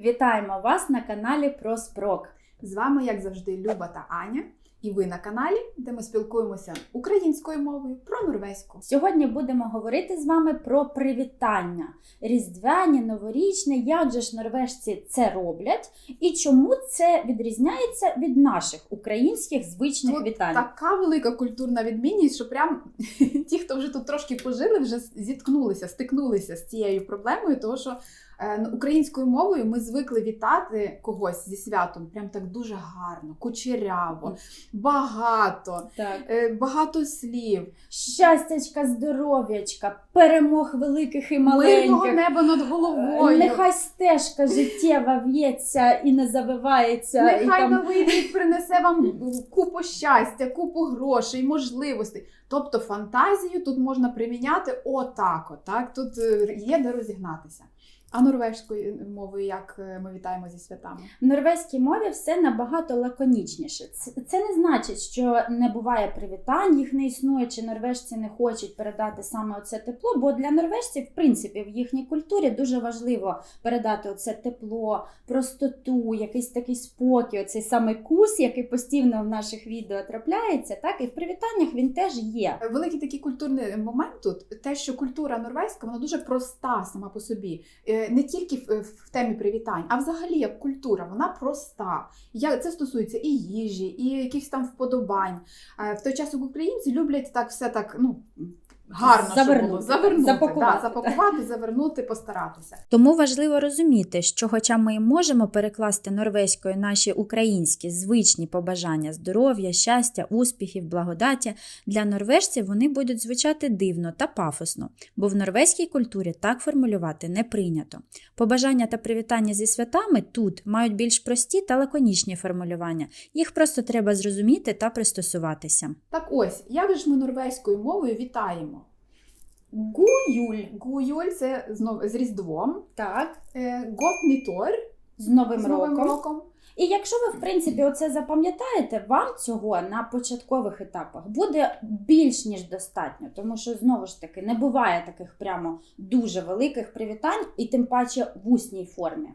Вітаємо вас на каналі про Спрок. З вами, як завжди, Люба та Аня. І ви на каналі, де ми спілкуємося українською мовою про норвезьку. Сьогодні будемо говорити з вами про привітання. Різдвяні, новорічні, як же ж норвежці це роблять, і чому це відрізняється від наших українських звичних Тут вітань. така велика культурна відмінність, що прям ті, хто вже тут трошки пожили, вже зіткнулися, стикнулися з цією проблемою, тому що е, ну, українською мовою ми звикли вітати когось зі святом, прям так дуже гарно, кучеряво, багато, Так. е, багато слів, Щастячка, здоров'ячка, перемог великих і мирного неба над головою. Нехай стежка життєва в'ється і не завивається. і Нехай там... новий рік принесе вам купу щастя, купу грошей, можливостей. Тобто фантазію тут можна приміняти отак. так? Тут е, є де розігнатися. А норвежською мовою, як е, ми вітаємо зі святами? В норвезькій мові все набагато лаконічніше. Це, не значить, що не буває привітань, їх не існує, чи норвежці не хочуть передати саме оце тепло. Бо для норвежців, в принципі, в їхній культурі дуже важливо передати оце тепло, простоту, якийсь такий спокій, оцей саме кус, який постійно в наших відео трапляється. Так і в привітаннях він теж є. Великий такий культурний момент тут те, що культура норвезька вона дуже проста сама по собі. Е, Не тільки в, в темі привітань, а взагалі як культура, вона проста. Я, це стосується і їжі, і якихось там вподобань. Е, В той час як українці люблять так все так, ну. Гарно щоб Завернути, було. завернути, запакувати. Да, запакувати, завернути, постаратися. Тому важливо розуміти, що, хоча ми і можемо перекласти норвезькою наші українські звичні побажання здоров'я, щастя, успіхів, благодаті, для норвежців вони будуть звучати дивно та пафосно, бо в норвезькій культурі так формулювати не прийнято. Побажання та привітання зі святами тут мають більш прості та лаконічні формулювання. Їх просто треба зрозуміти та пристосуватися. Так ось, як же ж ми норвезькою мовою вітаємо? Гуюль. Гуюль це знов з Різдвом. Так, Е, Готнітор з Новим з Новим роком. роком. І якщо ви, в принципі, оце запам'ятаєте, вам цього на початкових етапах буде більш ніж достатньо, тому що знову ж таки не буває таких прямо дуже великих привітань, і тим паче в усній формі.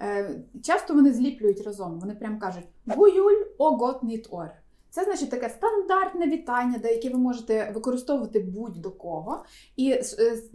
Е, часто вони зліплюють разом. Вони прям кажуть Гуюль о готнітор. Це значить таке стандартне вітання, де яке ви можете використовувати будь-до кого. І е,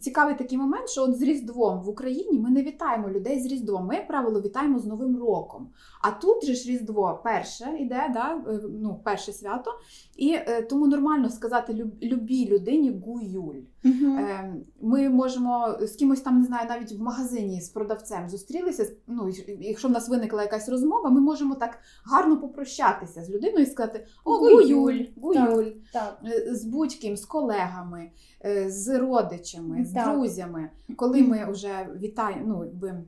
цікавий такий момент, що от з Різдвом в Україні ми не вітаємо людей з Різдвом. Ми, як правило, вітаємо з Новим роком. А тут же ж Різдво перше йде, да? е, ну, перше свято. І е, тому нормально сказати любій людині гуюль. Е, Ми можемо з кимось там, не знаю, навіть в магазині з продавцем зустрілися. Ну, якщо в нас виникла якась розмова, ми можемо так гарно попрощатися з людиною і сказати: О, гуюль, гуюль. Так. так. З будь-ким, з колегами, е, з родичами, з Так. друзями. Коли ми вже вітаємо, ну якби.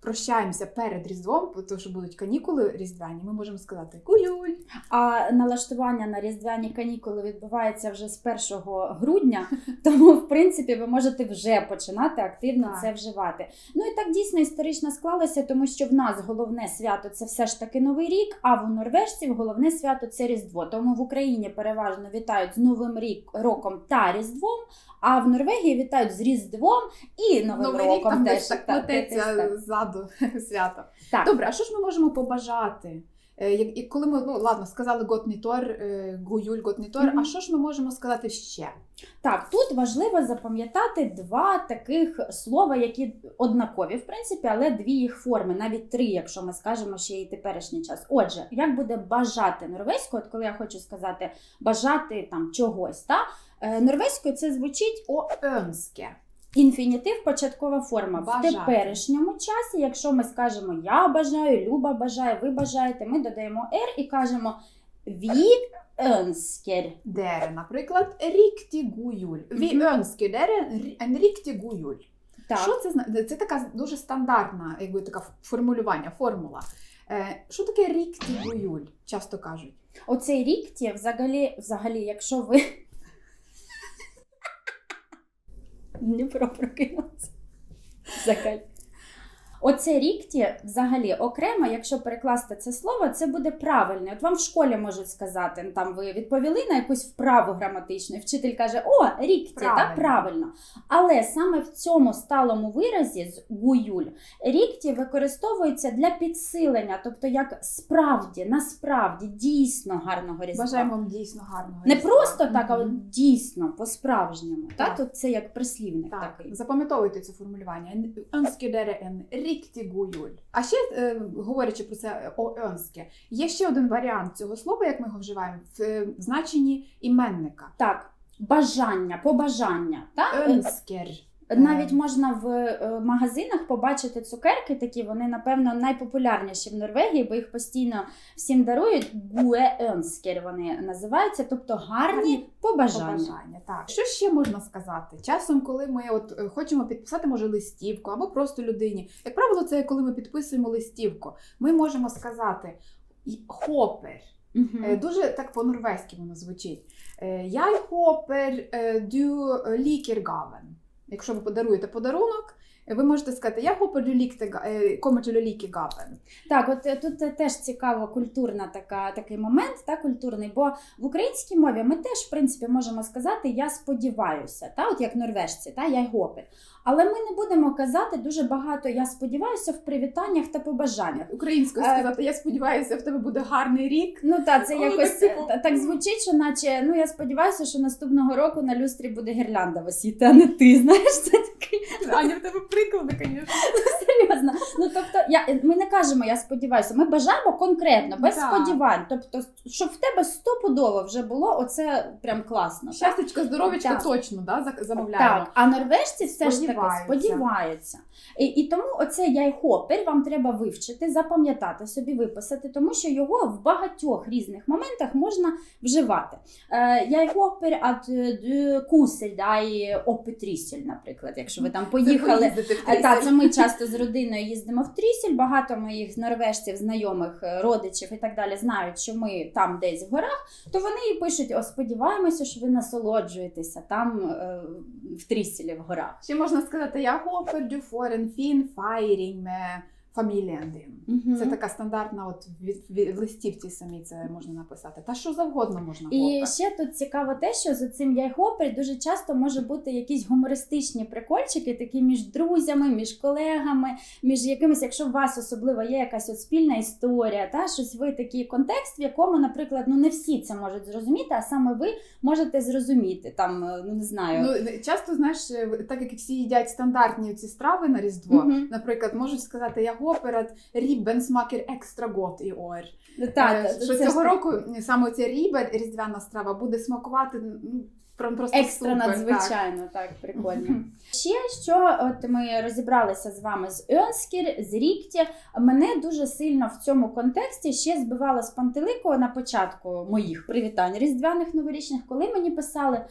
Прощаємося перед Різдвом, тому що будуть канікули різдвяні, ми можемо сказати гуюль. А налаштування на різдвяні канікули відбувається вже з 1 грудня, тому в принципі ви можете вже починати активно Так. це вживати. Ну і так дійсно історично склалося, тому що в нас головне свято це все ж таки Новий рік, а в норвежців головне свято це Різдво. Тому в Україні переважно вітають з Новим рік роком та Різдвом. А в Норвегії вітають з Різдвом і Новим Новий рік роком там теж десь так так, так. Ззаду свято. Так. Добре, а що ж ми можемо побажати? Е, І коли ми ну ладно, сказали готнітор, е, гуюль, готнітор, Мгм. а що ж ми можемо сказати ще? Так, тут важливо запам'ятати два таких слова, які однакові, в принципі, але дві їх форми, навіть три, якщо ми скажемо ще і теперішній час. Отже, як буде бажати норвезькою, от коли я хочу сказати бажати там чогось, та е, норвезькою це звучить О önske. Інфінітив, початкова форма. Бажати. В теперішньому часі, якщо ми скажемо я бажаю, Люба бажає, ви бажаєте, ми додаємо «ер» і кажемо «ві önsker». Дере, наприклад, рікті гуюль. Ві Мгм. дере en рікті гуюль. Так. Що це Це така дуже стандартна, якби така формулювання, формула. Е, Що таке рікті гуюль? Часто кажуть. Оцей «рікті» взагалі, взагалі, якщо ви. Дніпро прокинувся. Закаль. Оце рікті взагалі окремо, якщо перекласти це слово, це буде правильно. От вам в школі можуть сказати, ну, там ви відповіли на якусь вправу граматичну, і вчитель каже: О, рікті, Правильно. так правильно. Але саме в цьому сталому виразі з гуюль рікті використовується для підсилення, тобто як справді, насправді, дійсно гарного різдва. Бажаємо вам дійсно гарного. Не просто так, а от дійсно, по-справжньому. Так. Так, тут це як прислівник Так, такий. запам'ятовуйте це формулювання. Riktig god jul. А ще, е, говорячи про це е, є ще один варіант цього слова, як ми його вживаємо, в е, значенні іменника. Так, бажання, побажання. Так? Навіть можна в е, магазинах побачити цукерки такі, вони, напевно, найпопулярніші в Норвегії, бо їх постійно всім дарують. Гуе Ønsker вони називаються, тобто гарні побажання. Побажання. Так. Що ще можна сказати? Часом, коли ми от е, хочемо підписати, може, листівку або просто людині. Як правило, це коли ми підписуємо листівку. Ми можемо сказати хопер. Е, Дуже так по-норвезьки воно звучить. Я хопер дю лікергавен. Якщо ви подаруєте подарунок, ви можете сказати, я дю лікергавен. Так, от е, тут е, теж цікаво культурна така, такий момент, та, культурний, бо в українській мові ми теж, в принципі, можемо сказати я сподіваюся, та, от як норвежці, та, я гопи. Але ми не будемо казати дуже багато я сподіваюся в привітаннях та побажаннях. Українською Е, сказати, я сподіваюся, в тебе буде гарний рік. Ну так, це Ну, якось так, так, так звучить, що наче ну я сподіваюся, що наступного року на люстрі буде гірлянда висіти, а не ти. Знаєш, це такий Аня, в тебе приклади, звісно. Ну тобто, я ми не кажемо, я сподіваюся. Ми бажаємо конкретно, без Так. сподівань. Тобто, щоб в тебе стопудово вже було оце прям класно. так? Щастячко, здоров'ячко Так. точно да, замовляємо. Так, а норвежці все ж таки Сподіваються. І, і тому оце яйхопер вам треба вивчити, запам'ятати собі, виписати, тому що його в багатьох різних моментах можна вживати. Е, яйхопер ад de kussel, да, і опетрісель, наприклад, якщо ви там поїхали. Е, Та, це ми часто з родиною їздимо в Трісіль. Багато моїх норвежців, знайомих, е, родичів і так далі знають, що ми там десь в горах. То вони і пишуть: о, сподіваємося, що ви насолоджуєтеся там е, в Трісілі в горах. Ще можна сказати, я хопер дю форен фін файрінг ме фаміліен дин. Це така стандартна, от від, від, в листівці самі це можна написати. Та що завгодно можна І хопер. ще тут цікаво те, що за цим яйхопер дуже часто може бути якісь гумористичні прикольчики, такі між друзями, між колегами, між якимись, якщо у вас особливо є якась от спільна історія, та щось ви такий контекст, в якому, наприклад, ну не всі це можуть зрозуміти, а саме ви можете зрозуміти там, е, ну не знаю. Ну, часто, знаєш, е, так як всі їдять стандартні ці страви на Різдво, Мгм. наприклад, можуть сказати, я гоперат рібен смакер екстра гот і ор. так, Е, що це цього ж року саме ця рібе, різдвяна страва, буде смакувати ну, прям просто екстра супер, надзвичайно, так, прикольно. Так. Ще що от ми розібралися з вами з Önskir, з Рікті. Мене дуже сильно в цьому контексті ще збивало з пантелику на початку моїх привітань різдвяних новорічних, коли мені писали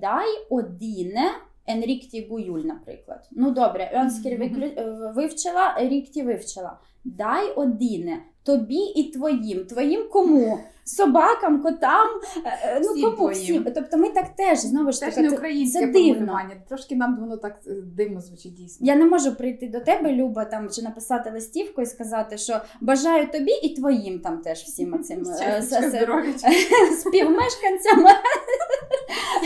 дай одіне. Енрікті Гуюль, наприклад. Ну добре, виклю... е, вивчила, Рікті вивчила. Дай одіне тобі і твоїм. Твоїм кому? Собакам, котам, е, е, ну Всім кому твоїм. всім. Тобто ми так теж знову ж Теж таки не українське це дивно. формулювання. Трошки нам воно так дивно звучить дійсно. Я не можу прийти до тебе, Люба, там чи написати листівку і сказати, що бажаю тобі і твоїм там теж всім цим співмешканцям.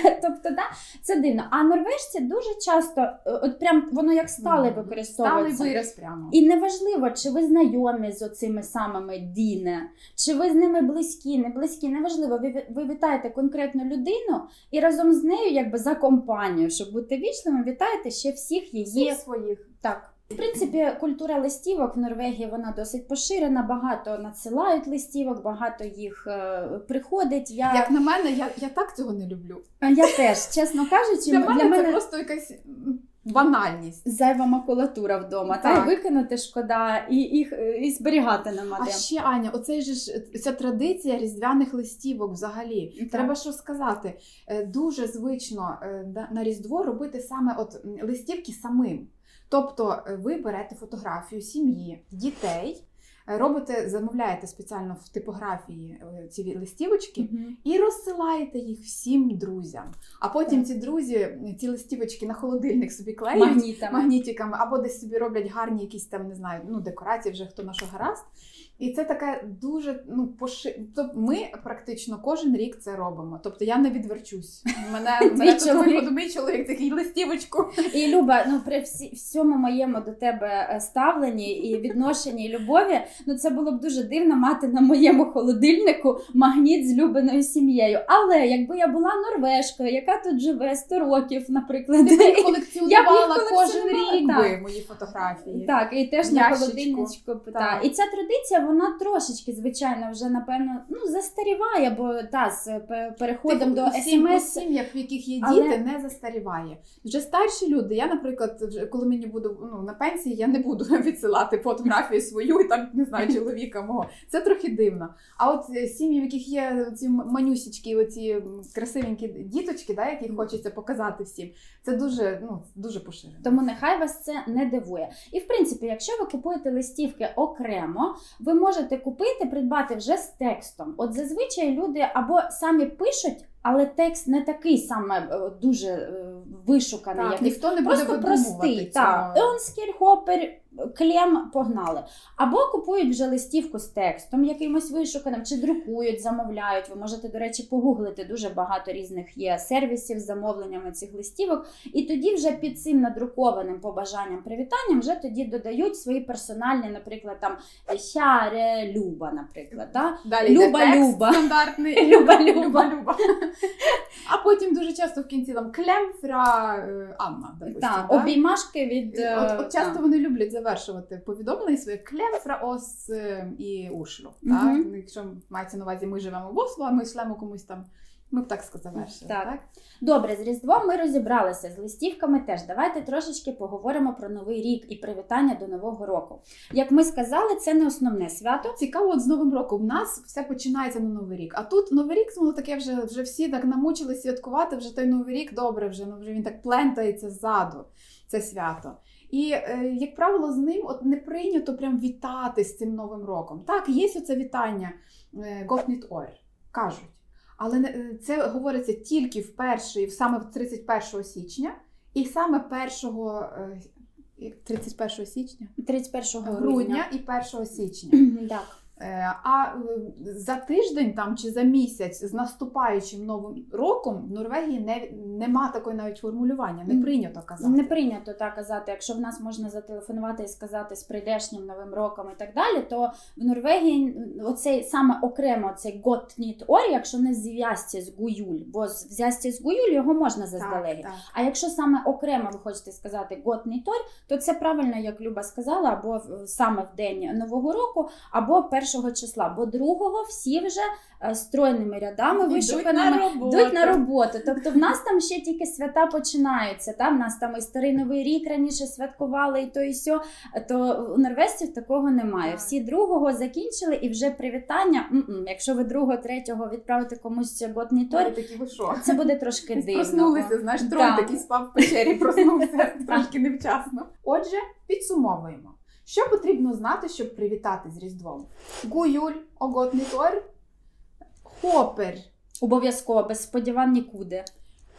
тобто, да, це дивно. А норвежці дуже часто, е, от прям воно як Сталий використовується. вираз прямо. І неважливо, чи ви знайомі з оцими самими Діне, чи ви з ними близькі, не близькі, неважливо. Ви, ви вітаєте конкретну людину і разом з нею, якби за компанію, щоб бути вічливим, вітаєте ще всіх її Всіх своїх. так. В принципі, культура листівок в Норвегії вона досить поширена. Багато надсилають листівок, багато їх е, приходить. Я, Як на мене, я, я так цього не люблю. я теж, чесно кажучи, Для для мене, мене, це просто якась банальність. зайва макулатура вдома. Та й викинути шкода, і їх е, і зберігати нема А ще Аня, оцей же ж ця традиція різдвяних листівок взагалі. Так. Треба що сказати. е, Дуже звично на Різдво робити саме от листівки самим. Тобто е, ви берете фотографію сім'ї, дітей. Е, Робите, замовляєте спеціально в типографії е, ці листівочки і розсилаєте їх всім друзям. А потім Так. ці друзі ці листівочки на холодильник собі клеють Магнітами. магнітиками, або десь собі роблять гарні якісь там, не знаю, ну декорації, вже хто на що гаразд. І це таке дуже ну поши... Тобто ми практично кожен рік це робимо. Тобто я не відверчусь. Мене, мене тут чоловік. мій чоловік такий листівочку. І Люба, ну при всі, всьому моєму до тебе е, ставленні і відношенні і любові, ну це було б дуже дивно мати на моєму холодильнику магніт з любиною сім'єю. Але якби я була норвежкою, яка тут живе 100 років, наприклад, Ти б їх Я колекціонувала кожен рік би мої фотографії. Так, і теж на холодильничку. Так. Так. І ця традиція, вона трошечки, звичайно, вже напевно ну застаріває, бо та з пе- переходом до смс. сім'ях, в яких є Але- діти, не застаріває. Вже старші люди. Я, наприклад, коли мені буду ну, на пенсії, я не буду відсилати фотографію свою і там не знаю чоловіка мого. Це трохи дивно. А от е, сім'ї, в яких є ці манюсічки, оці красивенькі діточки, да, які хочеться показати всім, це дуже ну дуже поширено. Тому нехай вас це не дивує. І в принципі, якщо ви купуєте листівки окремо, ви можете купити, придбати вже з текстом. От зазвичай люди або самі пишуть, але текст не такий саме е, дуже е, вишуканий, Так, як ніхто не буде Просто простий. Так, Хопер, Клем погнали. Або купують вже листівку з текстом якимось вишуканим, чи друкують, замовляють. Ви можете, до речі, погуглити дуже багато різних є сервісів з замовленнями цих листівок. І тоді вже під цим надрукованим побажанням привітанням вже тоді додають свої персональні, наприклад, там Щаре Люба, наприклад. Да? Далі йде Люба, А потім дуже часто в кінці там клемфра е, Анна. допустим, Так, так, обіймашки від е, От, от часто так. вони люблять завершувати повідомлення своє клемфра ос е, і ушлю. Так? Угу. Якщо мається на увазі, ми живемо в Осло, а ми шлемо комусь там. Ми б так завершили. Так. Так. Добре, з Різдвом ми розібралися з листівками теж. Давайте трошечки поговоримо про новий рік і привітання до Нового року. Як ми сказали, це не основне свято. Цікаво, от з Новим роком. У нас все починається на Новий рік. А тут Новий рік, ну таке вже, вже всі так намучились святкувати, вже той Новий рік добре, вже, ну, вже він так плентається ззаду, це свято. І, е, як правило, з ним от не прийнято прям вітати з цим Новим роком. Так, є оце вітання «Gott nytt år», кажуть. Але е, це говориться тільки в перший, саме в 31 січня, і саме 1 е, 31 січня, 31 грудня і 1 січня. Так. Е, А е, за тиждень там чи за місяць з наступаючим новим роком в Норвегії не, нема такої навіть формулювання, не прийнято казати. Не прийнято так казати. Якщо в нас можна зателефонувати і сказати з прийдешнім новим роком і так далі, то в Норвегії оцей саме окремо цей «Gott nytt år», якщо не зв'язці з гуюль, бо зв'язці з гуюль його можна заздалегідь. так. А якщо саме окремо ви хочете сказати «Gott nytt år», то це правильно, як Люба сказала, або саме в день Нового року, або першого числа, бо другого всі вже е, стройними рядами вишуканими на йдуть на роботу. Тобто в нас там ще тільки свята починаються. Та? В нас там і старий новий рік раніше святкували, і то і сьо. То у норвежців такого немає. Всі другого закінчили і вже привітання. м-м, Якщо ви другого, третього відправите комусь такі це буде трошки дивно. Проснулися, знаєш, троль Так. такий спав в печері, проснувся трошки невчасно. Отже, підсумовуємо. Що потрібно знати, щоб привітати з Різдвом? Гуюль, оготнітор, хопер, Обов'язково без сподівань нікуди.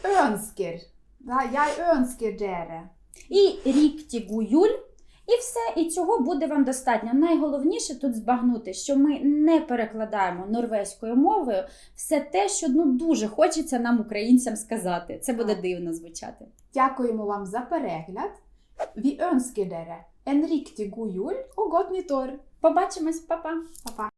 önsker. Да, я önsker dere. І рік ті гуюль. І все, і цього буде вам достатньо. Найголовніше тут збагнути, що ми не перекладаємо норвезькою мовою все те, що ну дуже хочеться нам, українцям, сказати. Це буде дивно звучати. Дякуємо вам за перегляд. Vi önsker dere en riktig god jul og godt nytt år. Побачимось, па-па!